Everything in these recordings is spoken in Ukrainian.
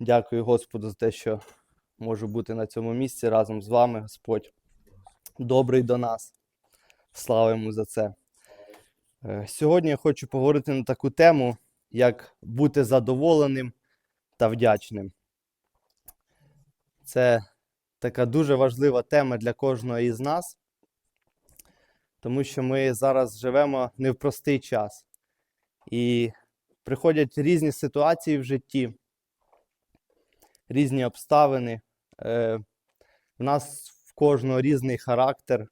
Дякую Господу за те, що можу бути на цьому місці разом з вами, Господь. Добрий до нас. Слава йому за це. Е, Сьогодні я хочу поговорити на таку тему, як бути задоволеним та вдячним. Це така дуже важлива тема для кожного із нас, тому що ми зараз живемо не в простий час. І приходять різні ситуації в житті, різні обставини. Е, В нас в кожного різний характер.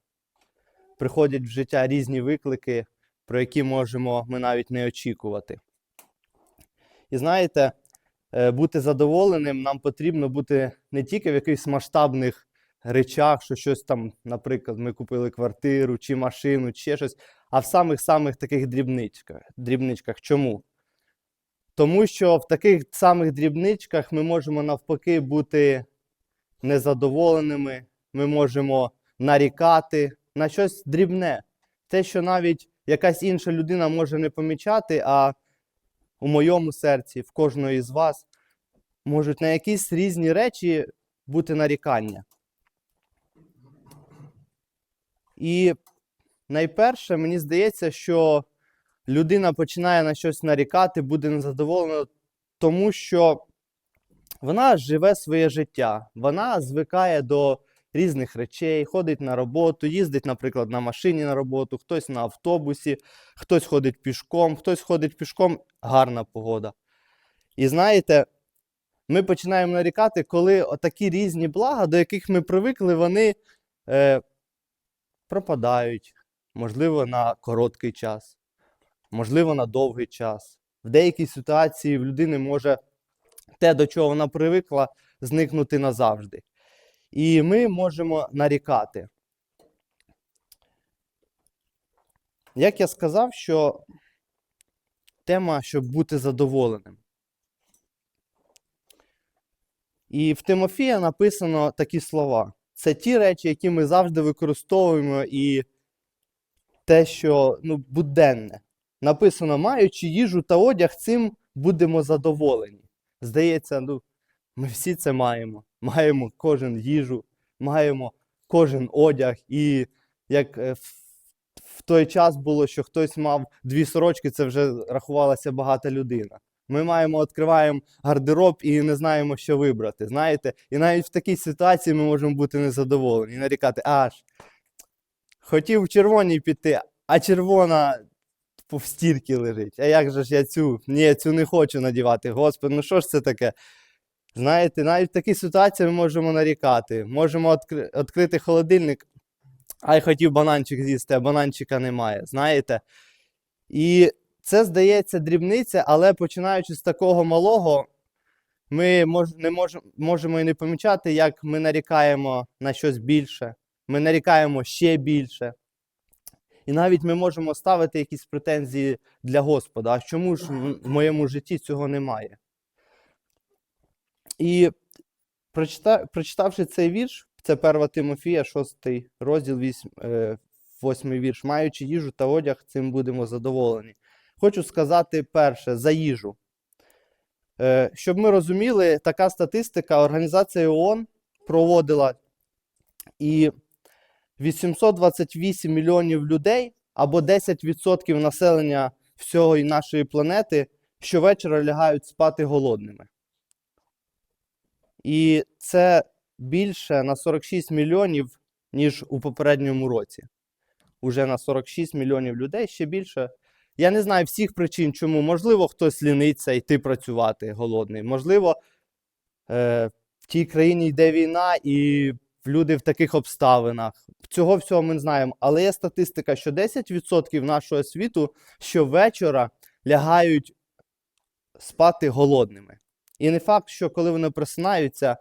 Приходять в життя різні виклики, про які можемо ми навіть не очікувати. І знаєте, е, бути задоволеним нам потрібно бути не тільки в якихось масштабних речах, що щось там, наприклад, ми купили квартиру чи машину, чи ще щось, а в самих-самих таких дрібничках. дрібничках. Чому? Тому що в таких самих дрібничках ми можемо навпаки бути незадоволеними, ми можемо нарікати на щось дрібне. Те, що навіть якась інша людина може не помічати, а у моєму серці, в кожного із вас, можуть на якісь різні речі бути нарікання. І найперше, мені здається, що людина починає на щось нарікати, буде незадоволена, тому що вона живе своє життя, вона звикає до різних речей, ходить на роботу, їздить, наприклад, на машині на роботу, хтось на автобусі, хтось ходить пішком, хтось ходить пішком, гарна погода. І знаєте, ми починаємо нарікати, коли отакі різні блага, до яких ми привикли, вони е, пропадають, можливо, на короткий час, можливо, на довгий час. В деякій ситуації в людини може те, до чого вона привикла, зникнути назавжди. І ми можемо нарікати. Як я сказав, що тема, щоб бути задоволеним. І в Тимофія написано такі слова. Це ті речі, які ми завжди використовуємо, і те, що ну, буденне. Написано, маючи їжу та одяг, цим будемо задоволені. Здається, ну, ми всі це маємо. Маємо кожен їжу, маємо кожен одяг. І як е, в, той час було, що хтось мав дві сорочки, це вже рахувалася багата людина. Ми маємо, відкриваємо гардероб і не знаємо, що вибрати. Знаєте, і навіть в такій ситуації ми можемо бути незадоволені і нарікати, аж хотів в червоній піти, а червона в стірці лежить. А як же ж я цю? Ні, цю не хочу надівати. Господи, ну що ж це таке? Знаєте, навіть в такій ситуації ми можемо нарікати. Можемо відкри- відкрити холодильник, а я хотів бананчик з'їсти, а бананчика немає. Знаєте? І це здається дрібниця, але починаючи з такого малого, ми мож, не мож, можемо і не помічати, як ми нарікаємо на щось більше, ми нарікаємо ще більше. І навіть ми можемо ставити якісь претензії для Господа. А чому ж в моєму житті цього немає? І прочитавши цей вірш, це 1 Тимофія, 6 розділ, 8, е, 8 вірш. Маючи їжу та одяг, цим будемо задоволені. Хочу сказати перше за їжу. Е, щоб ми розуміли, така статистика Організація ООН проводила, і 828 мільйонів людей або 10% населення всього нашої планети щовечора лягають спати голодними. І це більше на 46 мільйонів, ніж у попередньому році. Уже на 46 мільйонів людей ще більше. Я не знаю всіх причин, чому. Можливо, хтось ліниться йти працювати голодний. Можливо, е, в тій країні йде війна, і люди в таких обставинах. Цього всього ми знаємо. Але є статистика, що 10% нашого світу щовечора лягають спати голодними. І не факт, що коли вони просинаються,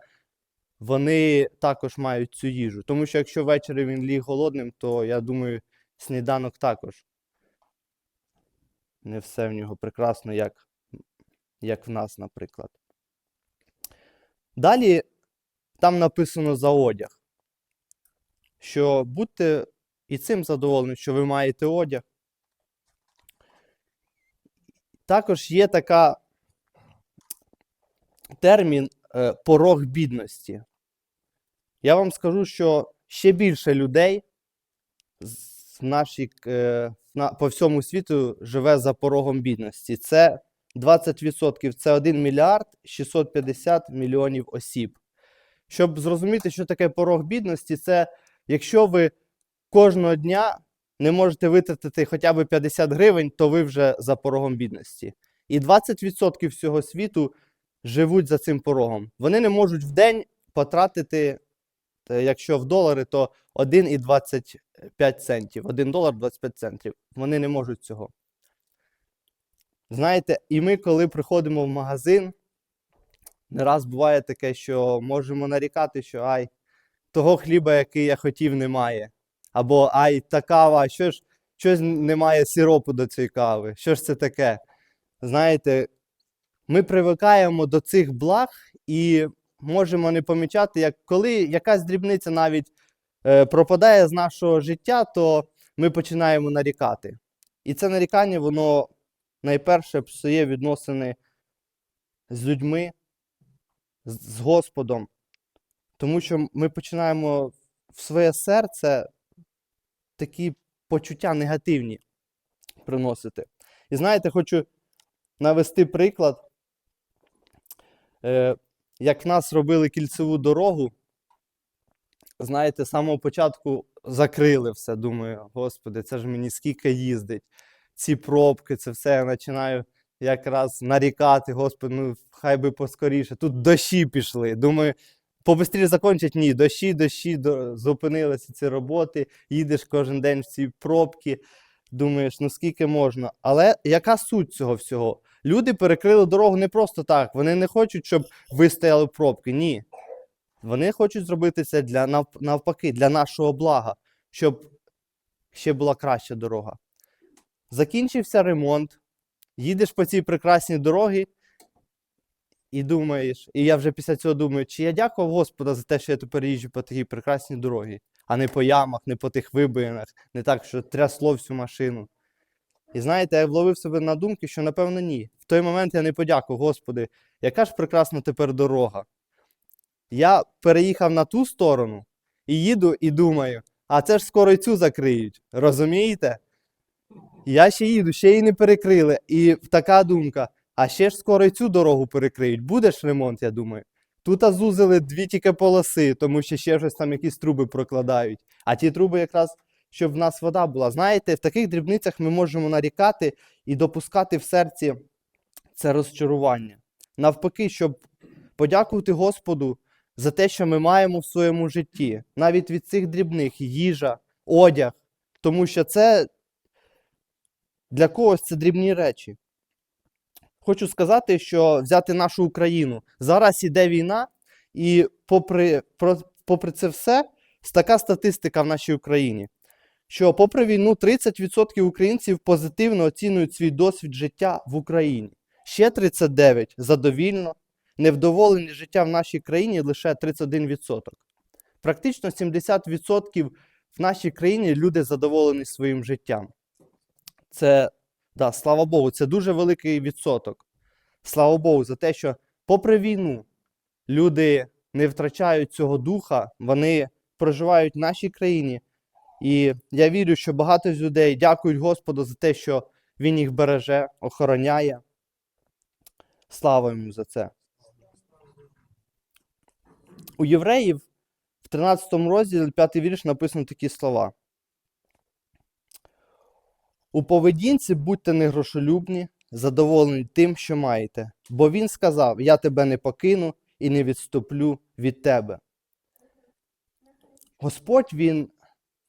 вони також мають цю їжу. Тому що якщо ввечері він ліг голодним, то я думаю, сніданок також. Не все в нього прекрасно, як, як в нас, наприклад. Далі там написано за одяг, що будьте і цим задоволені, що ви маєте одяг. Також є така термін е, порог бідності. Я вам скажу, що ще більше людей з нашій, е, по всьому світу живе за порогом бідності. Це 20% це 1 мільярд 650 мільйонів осіб. Щоб зрозуміти, що таке порог бідності, це якщо ви кожного дня не можете витратити хоча б 50 гривень, то ви вже за порогом бідності. І 20% всього світу живуть за цим порогом. Вони не можуть в день потратити, е, якщо в долари, то 1,25 центів. 1 долар 25 центів. Вони не можуть цього. Знаєте, і ми, коли приходимо в магазин, не раз буває таке, що можемо нарікати, що ай, того хліба, який я хотів, немає. Або ай, та кава, що ж, щось немає сиропу до цієї кави. Що ж це таке? Знаєте, ми привикаємо до цих благ і можемо не помічати, як коли якась дрібниця навіть е, пропадає з нашого життя, то ми починаємо нарікати. І це нарікання, воно найперше псує відносини з людьми, з, Господом. Тому що ми починаємо в своє серце такі почуття негативні приносити. І знаєте, хочу навести приклад, е, як в нас робили кільцеву дорогу. Знаєте, з самого початку закрили все. Думаю, господи, це ж мені скільки їздить. Ці пробки, це все я починаю якраз нарікати, господи, ну хай би поскоріше. Тут дощі пішли. Думаю, побистріше закончать. Ні, дощі, дощі, до... зупинилися ці роботи, їдеш кожен день в ці пробки. Думаєш, ну скільки можна. Але яка суть цього всього? Люди перекрили дорогу не просто так. Вони не хочуть, щоб вистояли пробки. Ні. Вони хочуть зробити це для нав- навпаки, для нашого блага, щоб ще була краща дорога. Закінчився ремонт, їдеш по цій прекрасній дорогі і думаєш, і я вже після цього думаю, чи я дякував Господа за те, що я тепер їжджу по такій прекрасній дорогі, а не по ямах, не по тих вибоїнах, не так, що трясло всю машину. І знаєте, я вловив себе на думки, що напевно ні. В той момент я не подякував, Господи, яка ж прекрасна тепер дорога. Я переїхав на ту сторону і їду і думаю, а це ж скоро й цю закриють. Розумієте? Я ще їду, ще її не перекрили. І така думка: а ще ж скоро й цю дорогу перекриють. Буде ж ремонт, я думаю. Тут зузили дві тільки полоси, тому що ще щось там якісь труби прокладають. А ті труби якраз, щоб в нас вода була. Знаєте, в таких дрібницях ми можемо нарікати і допускати в серці це розчарування. Навпаки, щоб подякувати Господу за те, що ми маємо в своєму житті, навіть від цих дрібних їжа, одяг, тому що це для когось це дрібні речі. Хочу сказати, що взяти нашу Україну. Зараз іде війна, і попри, попри це все, така статистика в нашій Україні, що попри війну 30% українців позитивно оцінюють свій досвід життя в Україні. Ще 39% задовільно, невдоволені життя в нашій країні лише 31%. Практично 70% в нашій країні люди задоволені своїм життям. Це, да, слава Богу, це дуже великий відсоток. Слава Богу, за те, що, попри війну, люди не втрачають цього духа, вони проживають в нашій країні. І я вірю, що багато з людей дякують Господу за те, що Він їх береже, охороняє. Слава йому за це. У євреїв в 13 розділі 5 вірш написано такі слова. У поведінці будьте не грошолюбні, задоволені тим, що маєте, бо він сказав: Я тебе не покину і не відступлю від тебе. Господь Він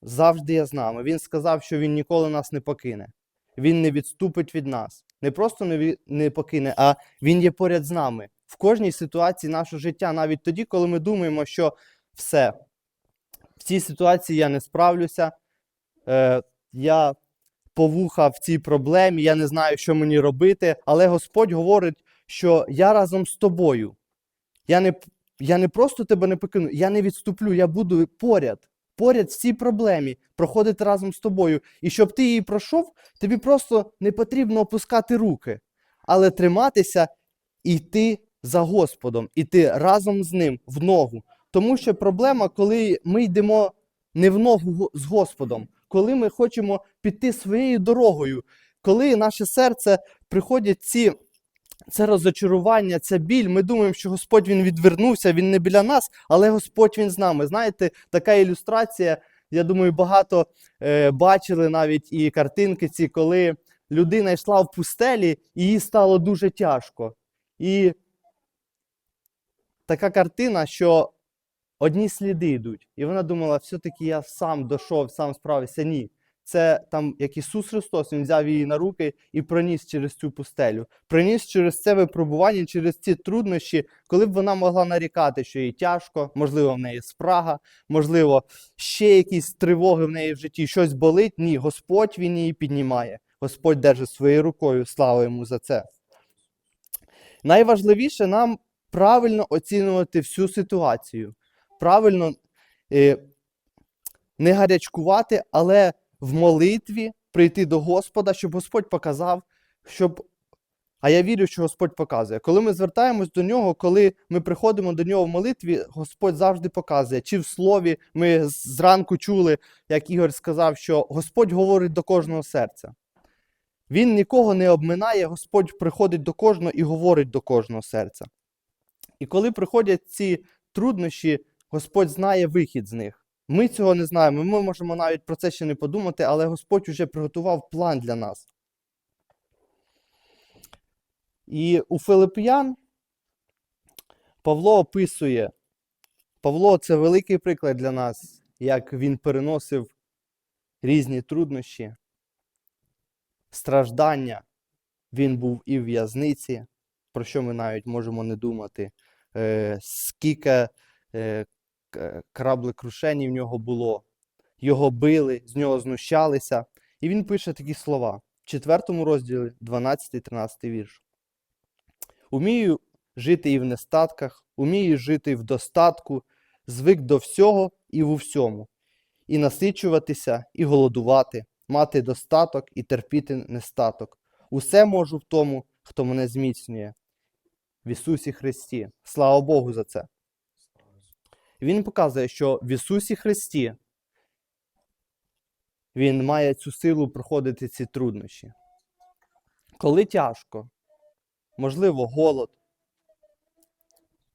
завжди є з нами. Він сказав, що Він ніколи нас не покине. Він не відступить від нас. Не просто не, не покине, а Він є поряд з нами в кожній ситуації нашого життя, навіть тоді, коли ми думаємо, що все, в цій ситуації я не справлюся, е, я повуха в цій проблемі, я не знаю, що мені робити, але Господь говорить, що я разом з тобою. Я не, я не просто тебе не покину, я не відступлю, я буду поряд. Поряд в цій проблемі проходити разом з тобою. І щоб ти її пройшов, тобі просто не потрібно опускати руки, але триматися і йти за Господом, іти разом з ним в ногу. Тому що проблема, коли ми йдемо не в ногу з Господом, коли ми хочемо піти своєю дорогою, коли наше серце приходять ці. Це розочарування, ця біль. Ми думаємо, що Господь він відвернувся, він не біля нас, але Господь він з нами. Знаєте, така ілюстрація, я думаю, багато е, бачили навіть і картинки ці, коли людина йшла в пустелі, і їй стало дуже тяжко. І така картина, що одні сліди йдуть. І вона думала, все-таки я сам дійшов, сам справився. Ні. Це там, як Ісус Христос, Він взяв її на руки і проніс через цю пустелю. Проніс через це випробування, через ці труднощі, коли б вона могла нарікати, що їй тяжко, можливо, в неї спрага, можливо, ще якісь тривоги в неї в житті, щось болить. Ні, Господь він її піднімає. Господь держить своєю рукою, слава йому за це. Найважливіше нам правильно оцінювати всю ситуацію, правильно е, не гарячкувати, але в молитві прийти до Господа, щоб Господь показав, щоб. А я вірю, що Господь показує. Коли ми звертаємось до нього, коли ми приходимо до нього в молитві, Господь завжди показує. Чи в слові ми зранку чули, як Ігор сказав, що Господь говорить до кожного серця. Він нікого не обминає, Господь приходить до кожного і говорить до кожного серця. І коли приходять ці труднощі, Господь знає вихід з них. Ми цього не знаємо, ми можемо навіть про це ще не подумати, але Господь вже приготував план для нас. І у Филип'ян Павло описує, Павло це великий приклад для нас, як він переносив різні труднощі, страждання. Він був і в в'язниці, про що ми навіть можемо не думати, е, скільки к- краблекрушень в нього було, його били, з нього знущалися. І він пише такі слова в 4 розділі, 12-13 вірш. Умію жити і в нестатках, умію жити в достатку, звик до всього і в усьому, і насичуватися, і голодувати, мати достаток і терпіти нестаток. Усе можу в тому, хто мене зміцнює. В Ісусі Христі. Слава Богу за це. Він показує, що в Ісусі Христі Він має цю силу проходити ці труднощі. Коли тяжко, можливо, голод,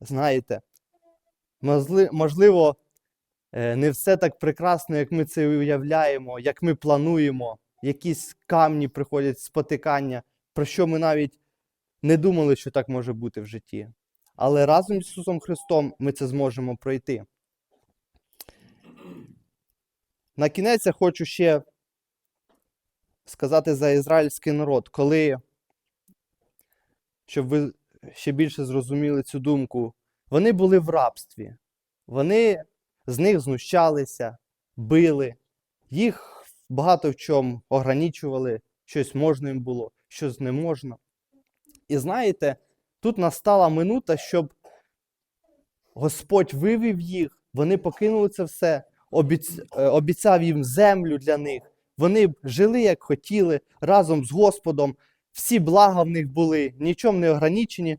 знаєте, можливо, е, не все так прекрасно, як ми це уявляємо, як ми плануємо, якісь камні приходять спотикання, про що ми навіть не думали, що так може бути в житті. Але разом з Ісусом Христом ми це зможемо пройти. На кінець я хочу ще сказати за ізраїльський народ, коли, щоб ви ще більше зрозуміли цю думку, вони були в рабстві, вони з них знущалися, били, їх багато в чому ограничували, щось можна їм було, щось не можна. І знаєте, тут настала минута, щоб Господь вивів їх, вони покинули це все, е, обіцяв їм землю для них. Вони жили як хотіли разом з Господом, всі блага в них були, нічим не ограничені.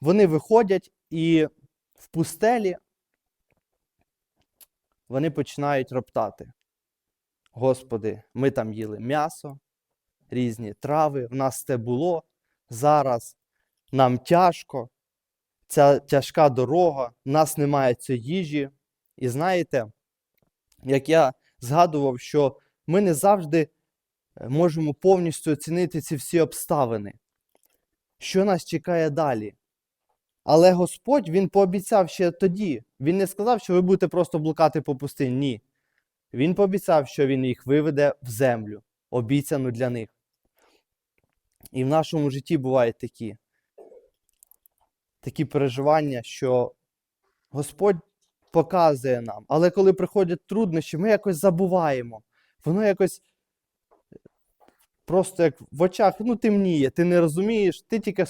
Вони виходять і в пустелі вони починають роптати. Господи, ми там їли м'ясо, різні трави, в нас це було. Зараз нам тяжко, ця тяжка дорога, в нас немає цієї їжі. І знаєте, як я згадував, що ми не завжди е, можемо повністю оцінити ці всі обставини, що нас чекає далі. Але Господь Він пообіцяв ще тоді. Він не сказав, що ви будете просто блукати по пустині. Ні. Він пообіцяв, що Він їх виведе в землю, обіцяну для них. І в нашому житті бувають такі, такі переживання, що Господь показує нам. Але коли приходять труднощі, ми якось забуваємо. Воно якось просто як в очах ну, темніє, ти не розумієш, ти тільки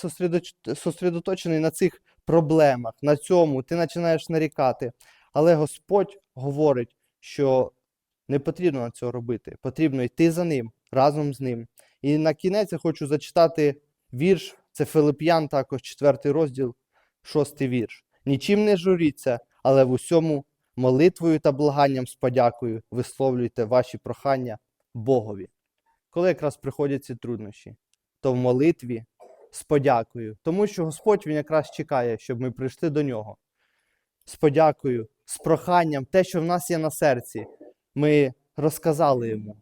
сосредоточений на цих проблемах, на цьому, ти починаєш нарікати. Але Господь говорить, що не потрібно цього робити, потрібно йти за ним, разом з ним. І на кінець я хочу зачитати вірш, це Филип'ян, також 4 розділ, шостий вірш. Нічим не журіться, але в усьому молитвою та благанням з подякою висловлюйте ваші прохання Богові. Коли якраз приходять ці труднощі, то в молитві з подякою, тому що Господь Він якраз чекає, щоб ми прийшли до нього. З подякою, з проханням, те, що в нас є на серці, ми розказали йому.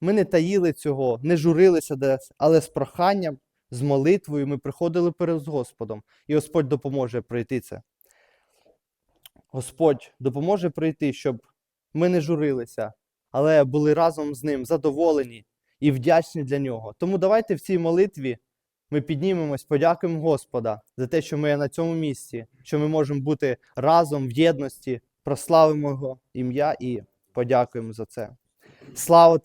Ми не таїли цього, не журилися десь, але з проханням, з молитвою ми приходили перед Господом, і Господь допоможе пройти це. Господь допоможе пройти, щоб ми не журилися, але були разом з ним задоволені і вдячні для нього. Тому давайте в цій молитві ми піднімемось, подякуємо Господа за те, що ми є на цьому місці, що ми можемо бути разом в єдності, прославимо Його ім'я і подякуємо за це. Слава тобі!